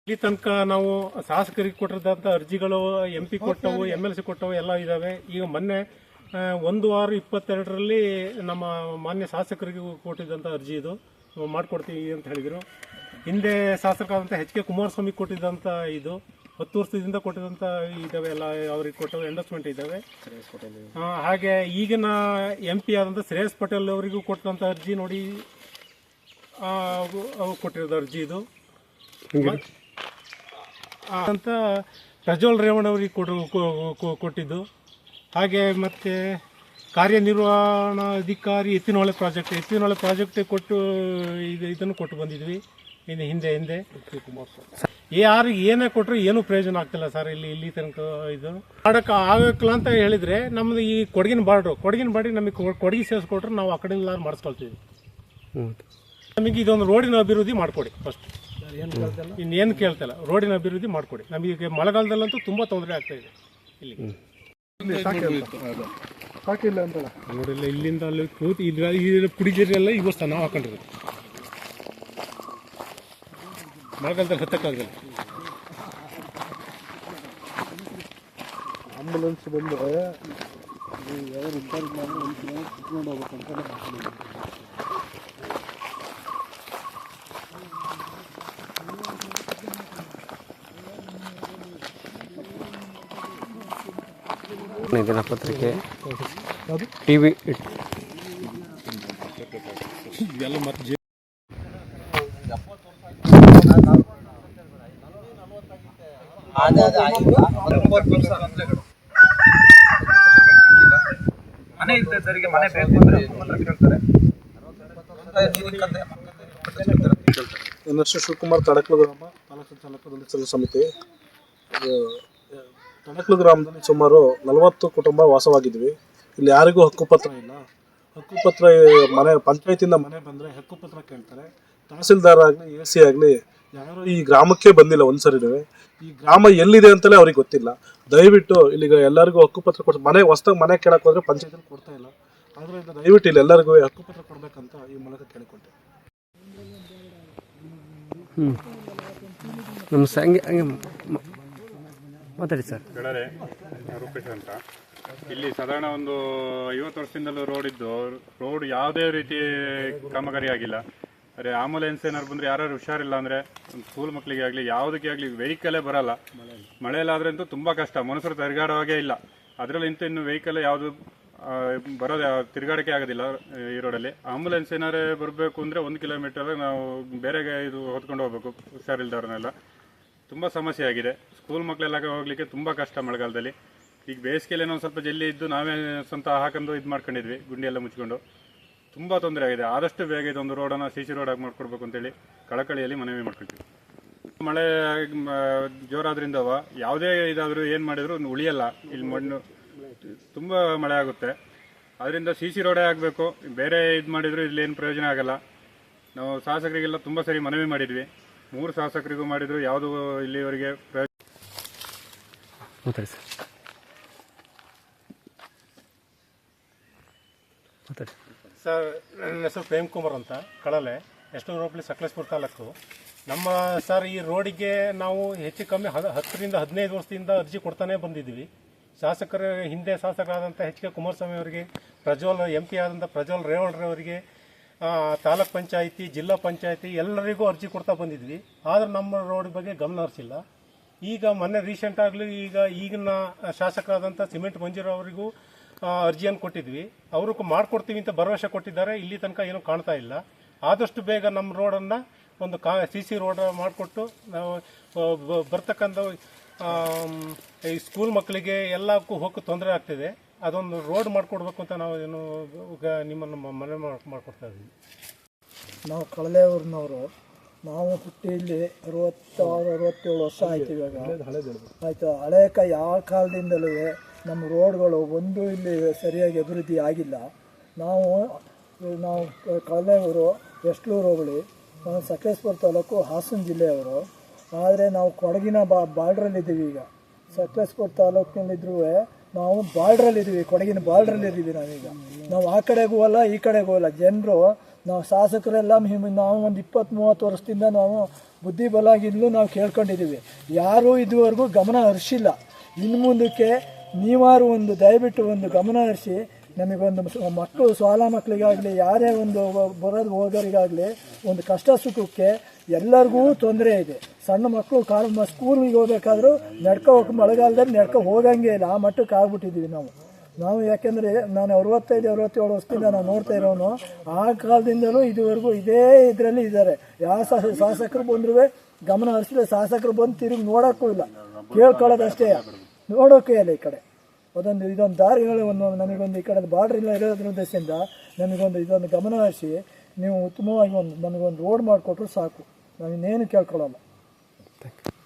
ಇಲ್ಲಿ ತನಕ ನಾವು ಶಾಸಕರಿಗೆ ಕೊಟ್ಟಿರೋದಂಥ ಅರ್ಜಿಗಳು ಎಂ ಪಿ ಕೊಟ್ಟವು ಎಂ ಎಲ್ ಸಿ ಕೊಟ್ಟವು ಎಲ್ಲ ಇದ್ದಾವೆ ಈಗ ಮೊನ್ನೆ ಒಂದು ವಾರ ಇಪ್ಪತ್ತೆರಡರಲ್ಲಿ ನಮ್ಮ ಮಾನ್ಯ ಶಾಸಕರಿಗೆ ಕೊಟ್ಟಿದ್ದಂಥ ಅರ್ಜಿ ಇದು. ಮಾಡ್ಕೊಡ್ತೀವಿ ಅಂತ ಹೇಳಿದರು. ಹಿಂದೆ ಶಾಸಕರಾದಂಥ ಹೆಚ್ ಕೆ ಕುಮಾರಸ್ವಾಮಿ ಕೊಟ್ಟಿದ್ದಂಥ ಇದು ಹತ್ತು ವರ್ಷದಿಂದ ಕೊಟ್ಟಿದ್ದಂಥ ಇದಾವೆ ಎಲ್ಲ ಅವ್ರಿಗೆ ಕೊಟ್ಟ ಎಂಡಸ್ಮೆಂಟ್ ಇದ್ದಾವೆ ಹಾಗೆ ಈಗಿನ ಎಂ ಪಿ ಆದಂಥ ಶ್ರೇಯಸ್ ಪಟೇಲ್ ಅವರಿಗೂ ಕೊಟ್ಟಂಥ ಅರ್ಜಿ ನೋಡಿ ಆ, ಅವು- ಅವು ಕೊಟ್ಟಿರೋದು ಅರ್ಜಿ ಇದು. ಅಂತ ಪ್ರಜ್ವಲ್ ರೇವಣ್ಣ ಅವರಿಗೆ ಕೊಡು ಕೊ- ಕೊ- ಕೊಟ್ಟಿದ್ದು. ಹಾಗೆ ಮತ್ತು ಕಾರ್ಯನಿರ್ವಹಣಾಧಿಕಾರಿ ಎತ್ತಿನಹೊಳೆ ಪ್ರಾಜೆಕ್ಟ್ ಎತ್ತಿನಹೊಳೆ ಪ್ರಾಜೆಕ್ಟ್ ಕೊಟ್ಟು ಇದು ಇದನ್ನು ಕೊಟ್ಟು ಬಂದಿದ್ವಿ. ಇನ್ನು ಹಿಂದೆ ಹಿಂದೆ. ಯಾರು ಏನೇ ಕೊಟ್ಟರು ಏನೂ ಪ್ರಯೋಜನ ಆಗ್ತಿಲ್ಲ ಸರ್ ಇಲ್ಲಿ ಇಲ್ಲಿ ತನಕ ಇದು. ಮಾಡಕ್ಕೆ ಆಗಕ್ಕಿಲ್ಲ ಅಂತ ಹೇಳಿದರೆ ನಮ್ಮದು ಈ ಕೊಡಗಿನ ಬಾರ್ಡ್ರು ಕೊಡಗಿನ ಬಾಡಿ ನಮಗೆ ಕೊಡಗಿ ಸೇರಿಸ್ಕೊಟ್ರೆ ನಾವು ಆ ಕಡೆಯಿಂದ ಮಾಡಿಸ್ಕೊಳ್ತೀವಿ. ನಮಗೆ ಇದೊಂದು ರೋಡಿನ ಅಭಿವೃದ್ಧಿ ಮಾಡಿಕೊಡಿ ಫಸ್ಟ್ ಇನ್ನೇನು ಕೇಳ್ತಿಲ್ಲ? ರೋಡಿನ ಅಭಿವೃದ್ಧಿ ಮಾಡಿಕೊಡಿ. ನಮಗೆ ಮಳೆಗಾಲದಲ್ಲಂತೂ ತುಂಬ ತೊಂದರೆ ಆಗ್ತಾ ಇದೆ ಇಲ್ಲಿ ಸಾಕಿಲ್ಲ ಅಂತಲ್ಲ? ನೋಡಿಲ್ಲ ಇಲ್ಲಿಂದ ಅಲ್ಲಿ ಕೂತು ಇದ್ರ ಈ ಎಲ್ಲ ಇವು ಸ್ಥಾನ ನಾವು ಹಾಕೊಂಡಿರೋದು. ಮಳೆಗಾಲದಲ್ಲಿ ಹತ್ತಕ್ಕಾಗಲ್ಲ ಆಂಬುಲೆನ್ಸ್ ಬಂದರೆ ಯಾರು ರಿಪೇರ್ ಮಾಡಿ ಒಂದು ಕಿಲೋಮೀಟರ್ ಕುತ್ಕೊಂಡು ಹೋಗ್ಬೇಕಂತ ದಿನಪತ್ರಿಕೆ ಟಿ ವಿ ಎಲ್ಲ ಮತ್ತೆ ಮನೆ ಇದ್ದವರಿಗೆ ಮನೆ ಬೇಕು ಅಂದ್ರೆ ಕೇಳ್ತಾರೆ. ಹೆಸರು ಶಿವಕುಮಾರ್ ತಡಕ್ಲು ಗ್ರಾಮ ತಾಲೂಕು ತಾಲೂಕು ದಲಿತ ಸಂಘ ಸಮಿತಿ ತಡಕಲು ಗ್ರಾಮದಲ್ಲಿ ಸುಮಾರು ನಲವತ್ತು ಕುಟುಂಬ ವಾಸವಾಗಿದ್ವಿ. ಇಲ್ಲಿ ಯಾರಿಗೂ ಹಕ್ಕುಪತ್ರ ಇಲ್ಲ. ಹಕ್ಕುಪತ್ರ ಮನೆ ಪಂಚಾಯತಿಂದ ಮನೆ ಬಂದರೆ ಹಕ್ಕುಪತ್ರ ಕೇಳ್ತಾರೆ. ತಹಸೀಲ್ದಾರ್ ಆಗಲಿ ಎ ಸಿ ಆಗಲಿ ಯಾರು ಈ ಗ್ರಾಮಕ್ಕೆ ಬಂದಿಲ್ಲ ಒಂದ್ಸರಿನೂ ಈ ಗ್ರಾಮ ಎಲ್ಲಿದೆ ಅಂತಲೇ ಅವ್ರಿಗೆ ಗೊತ್ತಿಲ್ಲ. ದಯವಿಟ್ಟು ಇಲ್ಲಿಗ ಎಲ್ಲರಿಗೂ ಹಕ್ಕುಪತ್ರ ಕೊಡ್ತಾರೆ ಮನೆ ಹೊಸ್ದಾಗಿ ಮನೆ ಕೇಳಕ್ಕೆ ಹೋದ್ರೆ ಪಂಚಾಯತಿಲಿ ಕೊಡ್ತಾ ಇಲ್ಲ. ಆದ್ದರಿಂದ ದಯವಿಟ್ಟು ಇಲ್ಲಿ ಎಲ್ಲರಿಗೂ ಹಕ್ಕುಪತ್ರ ಕೊಡಬೇಕಂತ ಈ ಮೂಲಕ ಕೇಳಿಕೊಂಡೆ. ಹ್ಞೂ ನಮ್ಮ ಸಂಗೆ ಹಂಗೆ ಮ- ಮಾತಾಡಿ ಸರ್. ಕೇಳರೆ ರೂಪೇಶ್ ಅಂತ. ಇಲ್ಲಿ ಸಾಧಾರಣ ಒಂದು ಐವತ್ತು ವರ್ಷದಿಂದಲೂ ರೋಡ್ ಇದ್ದು ರೋಡ್ ಯಾವುದೇ ರೀತಿ ಕಾಮಗಾರಿ ಆಗಿಲ್ಲ ಅರೆ ಆಂಬುಲೆನ್ಸ್ ಏನಾದ್ರು ಬಂದ್ರೆ ಯಾರು ಹುಷಾರಿಲ್ಲ ಅಂದ್ರೆ ಸ್ಕೂಲ್ ಮಕ್ಕಳಿಗೆ ಆಗಲಿ, ಯಾವುದಕ್ಕೆ ಆಗಲಿ ವೆಹಿಕಲೇ ಬರಲ್ಲ. ಮಳೆಯಲ್ಲಾದ್ರೆ ಅಂತೂ ತುಂಬ ಕಷ್ಟ. ಮನುಷ್ಯರು ತಿರುಗಾಡೋ ಹಾಗೆ ಇಲ್ಲ. ಅದರಲ್ಲಿ ಇಂತ ಇನ್ನು ವೆಹಿಕಲ್ ಯಾವುದು ಬರೋದೇ ತಿರುಗಾಡೋಕ್ಕೆ ಆಗೋದಿಲ್ಲ ಈ ರೋಡಲ್ಲಿ ಆಂಬುಲೆನ್ಸ್ ಏನಾರು ಬರಬೇಕು ಅಂದರೆ ಒಂದು ಕಿಲೋಮೀಟರ್ ನಾವು ಬೇರೆ ಇದು ಹೊತ್ಕೊಂಡು ಹೋಗ್ಬೇಕು, ಹುಷಾರಿಲ್ದವ್ರನ್ನೆಲ್ಲ. ತುಂಬ ಸಮಸ್ಯೆ ಆಗಿದೆ. ಸ್ಕೂಲ್ ಮಕ್ಕಳೆಲ್ಲ ಹೋಗ್ಲಿಕ್ಕೆ ತುಂಬ ಕಷ್ಟ ಮಳೆಗಾಲದಲ್ಲಿ. ಈಗ ಬೇಸಿಗೆಯಲ್ಲಿ ಏನೋ ಸ್ವಲ್ಪ ಜಲ್ಲಿ ಇದ್ದು ನಾವೇ ಸ್ವಂತ ಹಾಕೊಂಡು ಇದು ಮಾಡ್ಕೊಂಡಿದ್ವಿ ಗುಂಡಿ ಎಲ್ಲ ಮುಚ್ಕೊಂಡು. ತುಂಬ ತೊಂದರೆ ಆಗಿದೆ. ಆದಷ್ಟು ಬೇಗ ಇದೊಂದು ರೋಡನ್ನು ಸಿ ಸಿ ರೋಡ್ ಆಗಿ ಮಾಡ್ಕೊಡ್ಬೇಕು ಅಂತೇಳಿ ಕಳಕಳಿಯಲ್ಲಿ ಮನವಿ ಮಾಡ್ಕೊಳ್ತೀವಿ. ಮಳೆ ಮ, ಜೋರಾದ್ರಿಂದವ ಯಾವುದೇ ಇದಾದರೂ ಏನು ಮಾಡಿದ್ರು ಉಳಿಯಲ್ಲ. ಇಲ್ಲಿ ಮಣ್ಣು ತುಂಬ ಮಳೆ ಆಗುತ್ತೆ. ಅದರಿಂದ ಸಿ ಸಿ ರೋಡೇ ಆಗಬೇಕು. ಬೇರೆ ಇದು ಮಾಡಿದ್ರು ಇಲ್ಲಿ ಏನು ಪ್ರಯೋಜನ ಆಗಲ್ಲ. ನಾವು ಶಾಸಕರಿಗೆಲ್ಲ ತುಂಬ ಸರಿ ಮನವಿ ಮಾಡಿದ್ವಿ. ಮೂರು ಶಾಸಕರಿಗೂ ಮಾಡಿದ್ರು. ಯಾವುದು ಇಲ್ಲಿವರೆಗೆ ಪ್ರಯೋಜನ ಸರ್ ನನ್ನ ಹೆಸರು ಪ್ರೇಮ್ ಕುಮಾರ್ ಅಂತ ಕಳಲೆ ಎಷ್ಟೋ ರೋಪ್ಲಿ ಸಕಲೇಶ್ಪುರ ತಾಲೂಕು. ನಮ್ಮ ಸರ್ ಈ ರೋಡಿಗೆ ನಾವು ಹೆಚ್ಚು ಕಮ್ಮಿ ಹದ ಹತ್ತರಿಂದ ಹದಿನೈದು ವರ್ಷದಿಂದ ಅರ್ಜಿ ಕೊಡ್ತಾನೆ ಬಂದಿದ್ವಿ ಶಾಸಕರ ಹಿಂದೆ ಶಾಸಕರಾದಂಥ ಹೆಚ್ ಕೆ ಕುಮಾರಸ್ವಾಮಿ ಅವರಿಗೆ ಪ್ರಜ್ವಲ್ ಎಂ ಪಿ ಆದಂಥ ಪ್ರಜ್ವಲ್ ರೇವಣ್ಣರವರಿಗೆ ತಾಲೂಕ್ ಪಂಚಾಯಿತಿ ಜಿಲ್ಲಾ ಪಂಚಾಯಿತಿ ಎಲ್ಲರಿಗೂ ಅರ್ಜಿ ಕೊಡ್ತಾ ಬಂದಿದ್ವಿ. ಆದರೆ ನಮ್ಮ ರೋಡ್ ಬಗ್ಗೆ ಗಮನ ಹರಿಸಿಲ್ಲ. ಈಗ ಮೊನ್ನೆ ರೀಸೆಂಟ್ ಆಗಲಿ ಈಗ ಈಗಿನ ಶಾಸಕರಾದಂಥ ಸಿಮೆಂಟ್ ಮಂಜೂರು ಅವರಿಗೂ ಆ, ಅರ್ಜಿಯನ್ನು ಕೊಟ್ಟಿದ್ವಿ. ಅವರು ಮಾಡಿಕೊಡ್ತೀವಿ ಅಂತ ಭರವಸೆ ಕೊಟ್ಟಿದ್ದಾರೆ. ಇಲ್ಲಿ ತನಕ ಏನೂ ಕಾಣ್ತಾ ಇಲ್ಲ. ಆದಷ್ಟು ಬೇಗ ನಮ್ಮ ರೋಡನ್ನು ಒಂದು ಕಾ ಸಿ ಸಿ ರೋಡ್ ಮಾಡಿಕೊಟ್ಟು ನಾವು ಬರ್ತಕ್ಕಂಥ ಈ ಸ್ಕೂಲ್ ಮಕ್ಕಳಿಗೆ ಎಲ್ಲಕ್ಕೂ ಹೋಗಕ್ಕೆ ತೊಂದರೆ ಆಗ್ತಿದೆ. ಅದೊಂದು ರೋಡ್ ಮಾಡಿಕೊಡ್ಬೇಕು ಅಂತ ನಾವು ಏನು ಈಗ ನಿಮ್ಮನ್ನು ಮನೆ ಮನವಿ ಮಾಡ್- ಮಾಡ್ಕೊಡ್ತಾ ಇದ್ದೀವಿ. ನಾವು ಕಳಲೆ ಊರಿನವರು ನಾವು ಹುಟ್ಟಿ ಇಲ್ಲಿ ಅರವತ್ತಾರು ಅರವತ್ತೇಳು ವರ್ಷ ಆಯ್ತು ಇವಾಗ. ಆಯಿತು. ಹಳೆ ಕ ಯಾವ ಕಾಲದಿಂದಲೂ ನಮ್ಮ ರೋಡ್ಗಳು ಒಂದು ಇಲ್ಲಿ ಸರಿಯಾಗಿ ಅಭಿವೃದ್ಧಿ ಆಗಿಲ್ಲ. ನಾವು ನಾವು ಕಳಲೆ ಎಸ್ಟ್ಲೂರು ನಾವು ಸಕಲೇಶ್ಪುರ ತಾಲೂಕು ಹಾಸನ ಜಿಲ್ಲೆಯವರು, ಆದರೆ ನಾವು ಕೊಡಗಿನ ಬಾ, ಬಾರ್ಡ್ರಲ್ಲಿದ್ದೀವಿ ಈಗ. ಸಕಲೇಶ್ಪುರ ತಾಲೂಕಿನಲ್ಲಿದ್ದರೂ ನಾವು ಬಾರ್ಡ್ರಲ್ಲಿದ್ದೀವಿ, ಕೊಡಗಿನ ಬಾರ್ಡ್ರಲ್ಲಿದ್ದೀವಿ ನಾವೀಗ. ನಾವು ಆ ಕಡೆಗೂ ಅಲ್ಲ, ಈ ಕಡೆಗೂ ಅಲ್ಲ. ಜನರು, ನಾವು ಶಾಸಕರೆಲ್ಲ ನಾವು ಒಂದು ಇಪ್ಪತ್ತು ಮೂವತ್ತು ವರ್ಷದಿಂದ ನಾವು ಬುದ್ಧಿ ಬಲಾಗಿಲ್ಲೂ ನಾವು ಕೇಳ್ಕೊಂಡಿದ್ದೀವಿ. ಯಾರೂ ಇದುವರೆಗೂ ಗಮನ ಹರಿಸಿಲ್ಲ. ಇನ್ನು ಮುಂದಕ್ಕೆ ನೀವಾರು ಒಂದು ದಯವಿಟ್ಟು ಒಂದು ಗಮನ ಹರಿಸಿ, ನಮಗೊಂದು ಮಕ್ಕಳು ಶಾಲಾ ಮಕ್ಕಳಿಗಾಗಲಿ, ಯಾರೇ ಒಂದು ಬರೋದು ಹೋಗೋರಿಗಾಗಲಿ ಒಂದು ಕಷ್ಟ ಸುಖಕ್ಕೆ ಎಲ್ಲರಿಗೂ ತೊಂದರೆ ಇದೆ. ಸಣ್ಣ ಮಕ್ಕಳು ಕಾಲು ಸ್ಕೂಲಿಗೆ ಹೋಗ್ಬೇಕಾದ್ರೂ ನಡ್ಕೊ ಹೋಗಿ ಮಳೆಗಾಲದಲ್ಲಿ ನಡ್ಕೊ ಹೋಗಂಗೆ ಇಲ್ಲ. ಆ ಮಟ್ಟಕ್ಕೆ ಆಗ್ಬಿಟ್ಟಿದ್ದೀವಿ ನಾವು. ನಾವು ಯಾಕೆಂದರೆ ನಾನು ಅರವತ್ತೈದು, ಅರವತ್ತೇಳು ವರ್ಷದಿಂದ ನಾನು ನೋಡ್ತಾ ಇರೋನು. ಆ ಕಾಲದಿಂದಲೂ ಇದುವರೆಗೂ ಇದೇ ಇದರಲ್ಲಿ ಇದ್ದಾರೆ. ಯಾವ ಶಾಸ ಶಾಸಕರು ಬಂದರೂ ಗಮನ ಹರಿಸಿದ್ರೆ ಶಾಸಕರು ಬಂದು ತಿರುಗಿ ನೋಡೋಕ್ಕೂ ಇಲ್ಲ. ಕೇಳ್ಕೊಳ್ಳೋದಷ್ಟೇ. ನೋಡೋಕೆ ಇಲ್ಲ ಈ ಕಡೆ. ಅದೊಂದು ಇದೊಂದು ದಾರಿಗಳು ಒಂದು ನಮಗೊಂದು ಈ ಕಡೆ ಬಾರ್ಡ್ರ್ ಇಲ್ಲ ಇರೋದ್ರ ಉದ್ದೇಶದಿಂದ ನಮಗೊಂದು ಇದೊಂದು ಗಮನ ಹರಿಸಿ, ನೀವು ಉತ್ತಮವಾಗಿ ಒಂದು ನಮಗೊಂದು ರೋಡ್ ಮಾಡಿಕೊಟ್ರು ಸಾಕು. ನಾವು ಇನ್ನೇನು ಕೇಳ್ಕೊಳ್ಳಲ್ಲ